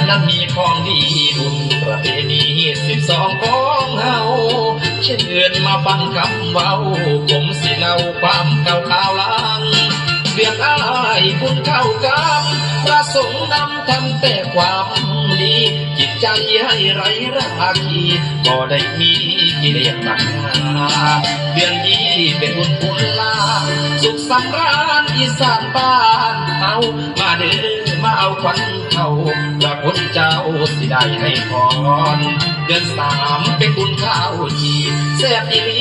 านั้นมีของดีบุญประเพณีสิบสองของเฮาเชิญมาฟังคำเว้า ผมสิเล่าความเก่าข่าวลังเบียดอายคุณเข้ากัมประสงค์นำทำแต่ความดี ใจให้ไรราคีก็ได้มีกิเลสตัณหาเดือนนี้เป็นบุญคุณลาสุขสำราญอีสานบ้านเอามาเด้อมาเอาควันเขาพระคุณเจ้าสิได้ให้พรเดือนสามเป็นบุญข้าวจีแซ่บอีหลี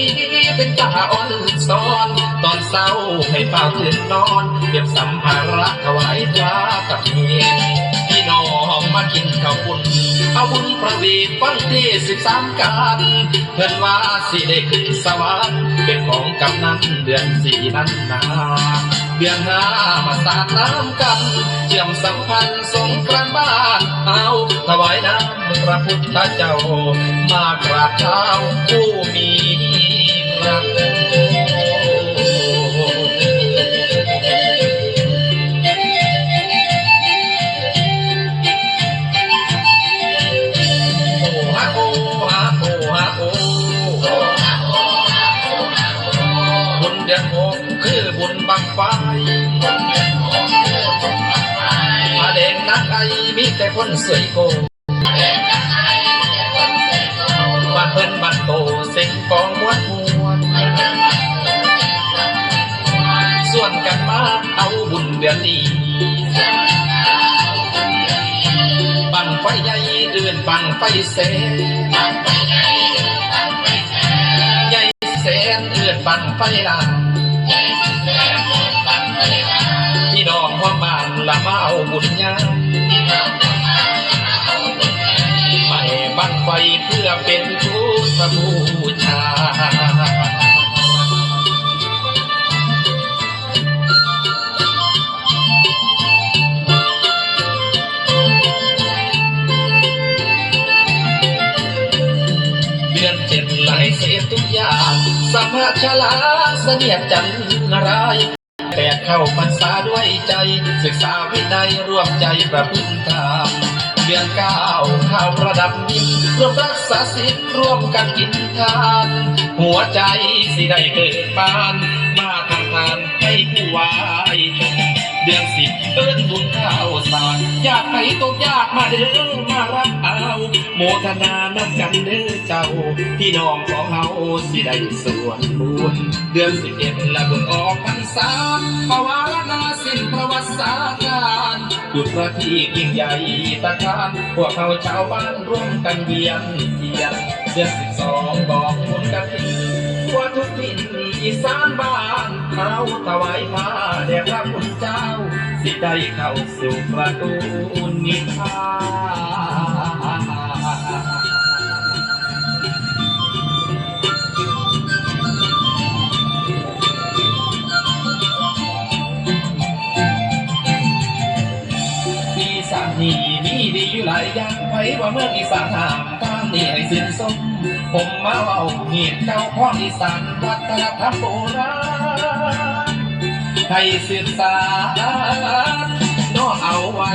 เป็นตาอ่อนซ้อนตอนเศร้าให้เฝ้าคืนนอนเก็บสัมภาระถวายพระกับเมีย กินข้าวปุ้นเอาบุญประเวทฟังเทศสิบสามการเพิ่นว่าสิได้ขึ้นสวรรค์เป็นของกำนันเดือนสี่นั้นนาเดือนห้ามาสาดน้ำกันเชื่อมสัมพันธ์สงกรานบ้านเอาถวายน้ำพระพุทธเจ้ามากราบเท้าผู้มีพระคุณ ไฟมาเด่นนักไอมีแต่คนสวยโกบ้านเพิ่นบ้านโตเซ็งกองม้วนมวนส่วนกันมาเอาบุญเดือนนี้บังไฟใหญ่เดือนบังไฟแสนใหญ่แสนเดือนบังไฟลา ละมาเอาบุญญาไม่บังไฟเพื่อเป็นพุทธบูชาเจ็ดไหลเสียทุกอย่างสัมภาชลาเสนียดจันนารายณ์ แปดเข้าพรรษาด้วยใจ ศึกษาวินัยร่วมใจประพฤติธรรมเดือนเก้าข้าวประดับดินร่วมรักษาศีลร่วมกันกินทาน หัวใจสิได้เกิดปาน มาทำงานให้ผู้วาย เดือนสิบเอิ้นบุญข้าวสารอยากไปตกยากมาเด้อมารับเอาโมทนานับกันเด้อเจ้า พี่น้องของเฮาสิได้ส่วนบุญเดือนสิบเอ็ดละบุญออกพรรษาปวารณาสิ้นประวัติศาสตร์การจุดประทีปยิ่งใหญ่ตะการพวกเขาชาวบ้านร่วมกันเวียนเทียนเดือนสิบสองบอกบุญกันทีทั่วทุกถิ่น อีสานบ้านเขาถวายมาแด่พระคุณเจ้า สิได้เข้าสู่ประตูนิพพานอีสานนี่มีดีอยู่หลายอย่างไปว่าเมืองอีสานห้าม เตียนเสียนส้มผมมาเอาเหียดเจ้าข้องอีสานวัฒนธรรมโบราณให้สืบสานน้อเอาไว้